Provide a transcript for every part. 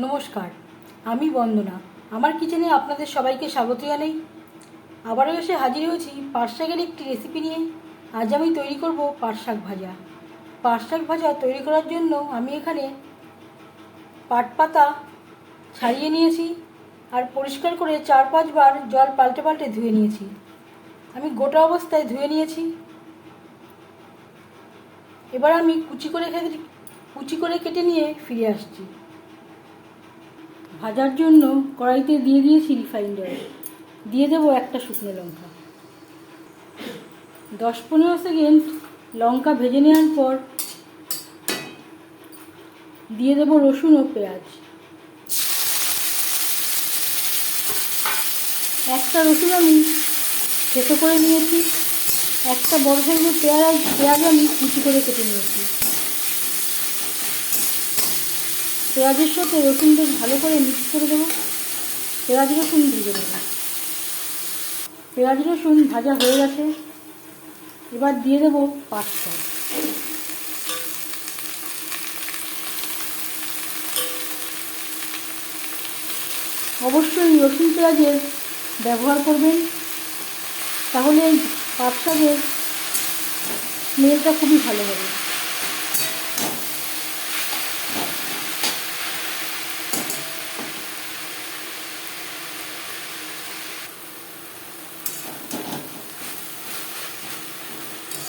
নমস্কার, আমি বন্দনা। আমার কিচেনে আপনাদের সবাইকে স্বাগত জানাই। আবারও এসে হাজির হয়েছি পাট শাকের একটি রেসিপি নিয়ে। আজ আমি তৈরি করব পাট শাক ভাজা। পাট শাক ভাজা তৈরি করার জন্য আমি এখানে পাট পাতা ছাড়িয়ে নিয়েছি আর পরিষ্কার করে চার পাঁচবার জল পাল্টে পাল্টে ধুয়ে নিয়েছি। আমি গোটা অবস্থায় ধুয়ে নিয়েছি। এবার আমি কুচি করে কুচি করে কেটে নিয়ে ফিরে আসছি। ভাজার জন্য কড়াইতে দিয়ে দিয়েছি রিফাইন্ড অয়েল দিয়ে দেবো একটা শুকনো লঙ্কা। দশ পনেরো সেকেন্ড লঙ্কা ভেজে নেওয়ার পর দিয়ে দেবো রসুন ও পেঁয়াজ। একটা রসুন আমি থেতো করে নিয়েছি, একটা বড় সাইজের পেঁয়াজ পেঁয়াজ আমি কুচি করে কেটে নিয়েছি। পেঁয়াজের সাথে রসুন বেশ ভালো করে মিক্স করে দেবো। পেঁয়াজ রসুন ভেজে দেবো পেঁয়াজ রসুন ভাজা হয়ে গেছে। এবার দিয়ে দেবো পাঁচটা। অবশ্যই রসুন পেঁয়াজের ব্যবহার করবেন। তাহলে পাট স্মেলটা খুবই ভালো হবে।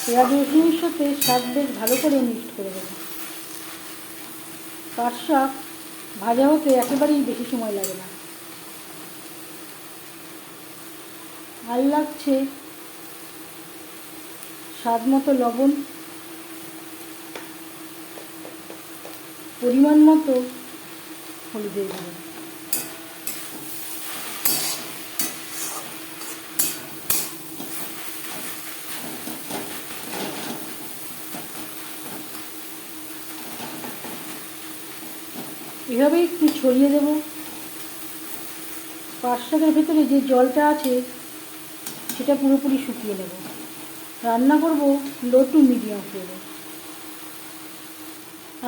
পেঁয়াজ রসুনের সাথে শাক বেশ ভালো করে মিক্সড করে দেবো। পাট শাক ভাজা হতে একেবারেই বেশি সময় লাগে না। আর লাগছে স্বাদ মতো লবণ, পরিমাণ মতো হলুদের গুঁড়ো। এভাবে একটু ছড়িয়ে দেব। পাট শাকের ভেতরে যে জলটা আছে, সেটা পুরোপুরি শুকিয়ে নেব। রান্না করব লো টু মিডিয়াম ফ্লেমে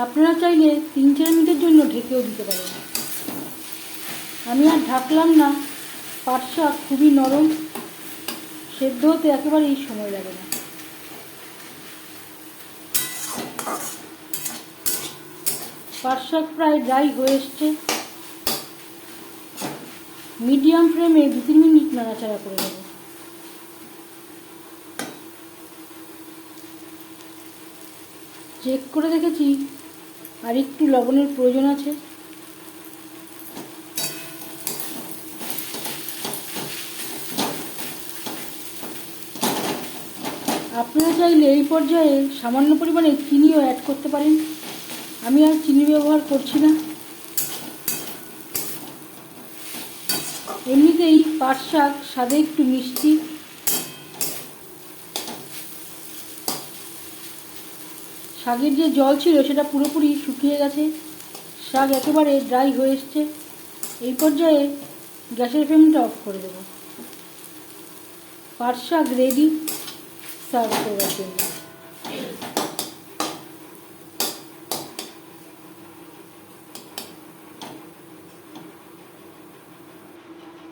আপনারা চাইলে তিন চার মিনিটের জন্য ঢেকেও দিতে পারেন। আমি আর ঢাকলাম না, পাট শাক খুবই নরম, সেদ্ধ হতে একেবারেই সময় লাগে না। পাট শাক প্রায় ড্রাই হয়ে এসছে। মিডিয়াম ফ্লেমে দু তিন মিনিট নাড়াচাড়া করে দেবো চেক করে দেখেছি, আর একটু লবণের প্রয়োজন আছে। আপনারা চাইলে এই পর্যায়ে সামান্য পরিমাণে চিনিও অ্যাড করতে পারেন। আমি আর চিনি ব্যবহার করছি না। এমনিতেই পাট শাক, স্বাদে একটু মিষ্টি। শাকের যে জল ছিল, সেটা পুরোপুরি শুকিয়ে গেছে। শাক একেবারে ড্রাই হয়ে এসছে। এই পর্যায়ে গ্যাসের ফ্লেমটা অফ করে দেবো। পাট শাক রেডি সার্ভ জন্য